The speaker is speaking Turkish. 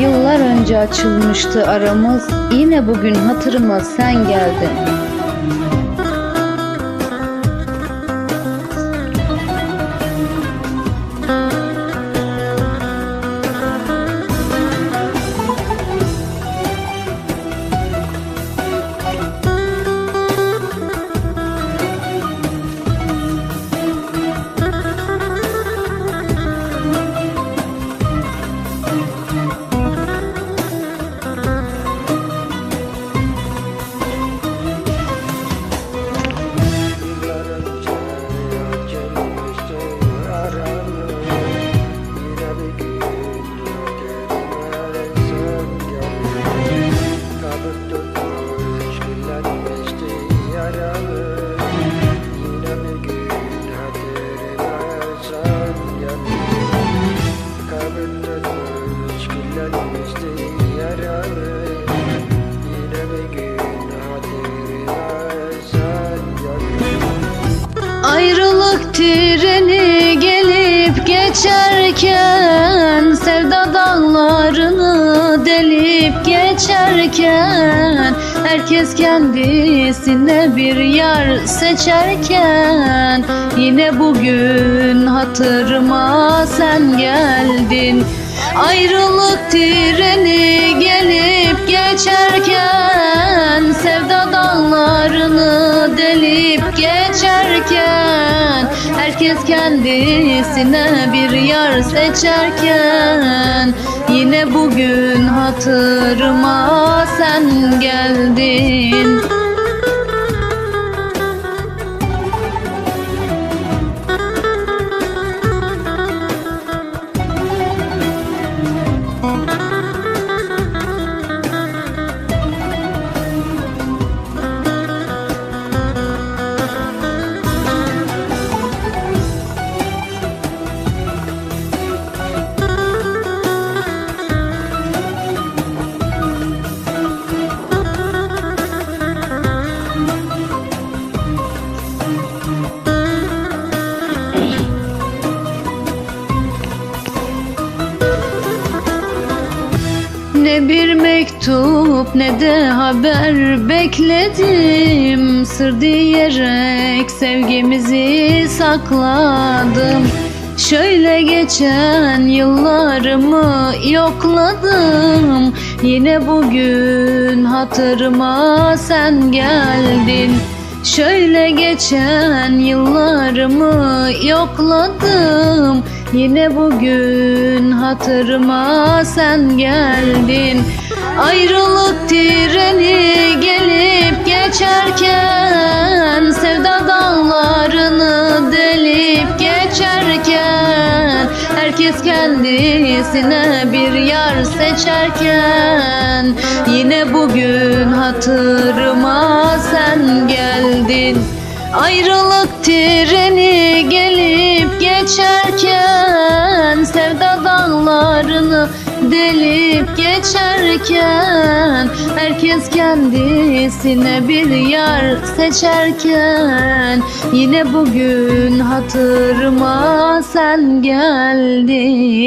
Yıllar önce açılmıştı aramız. Yine bugün hatırıma sen geldin Ayrılık treni gelip geçerken Sevda dağlarını delip geçerken Herkes kendisine bir yar seçerken Yine bugün hatırıma sen geldin Ayrılık treni gelip geçerken Sevda dağlarını delip geçerken Herkes kendisine bir yar seçerken Yine bugün hatırıma sen geldin Ne bir mektup ne de haber bekledim. Sır diyerek sevgimizi sakladım. Şöyle geçen yıllarımı yokladım. Yine bugün hatırıma sen geldin. Şöyle geçen yıllarımı yokladım Yine bugün hatırıma sen geldin. Ayrılık treni gelip geçerken Sevda dağlarını delip geçerken Herkes kendisine bir yar seçerken Yine bugün hatırıma sen geldin. Ayrılık treni gelip geçerken Sevda dağlarını delip geçerken Herkes kendisine bir yar seçerken Yine bugün hatırıma sen geldin